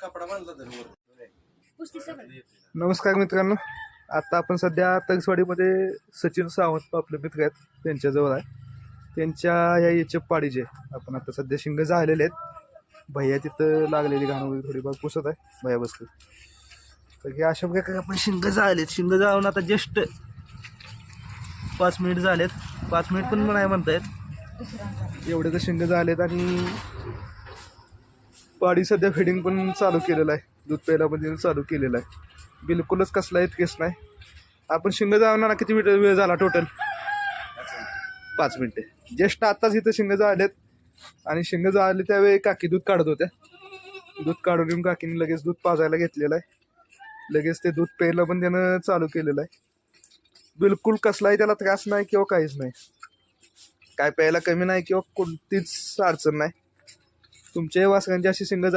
कपडा बांधला नमस्कार मित्रांनो. आता आपण सध्या तगसवाडीमध्ये सचिन सावंत आपले मित्र आहेत. त्यांच्याजवळ आहे. त्यांच्या या याच्या पाडीचे आपण आता सध्या शिंग झालेले आहेत. भैया तिथं लागलेली घाण वगैरे थोडीफार पुसत आहे. भैया बसतो तर हे अशा प्रकारे आपण शिंग झालेत. शिंग जाळून आता जस्ट पाच मिनिट झालेत. पाच मिनिट पण नाही म्हणतायत. एवढे तर शिंग झालेत आणि पाडी सध्या फिडिंग पण चालू केलेलं आहे. दूध प्यायला पण चालू केलेलं आहे. बिलकुलच कसलाही केस नाही. आपण शिंग जाऊन किती मिनिट वेळ झाला टोटल पाच मिनिटे. ज्येष्ठ आत्ताच इथं शिंग जाळलेत. आणि शिंग जाळले त्यावेळी काकी दूध काढत होत्या. दूध काढून येऊन काकीने लगेच दूध पाजायला घेतलेलं आहे. लगेच ते दूध प्यायला पण त्यानं चालू केलेलं आहे. बिलकुल कसलाही त्याला त्रास नाही किंवा काहीच नाही. काय प्यायला कमी नाही किंवा कोणतीच अडचण नाही. तुमचे वासकांची अशी शिंग जाळ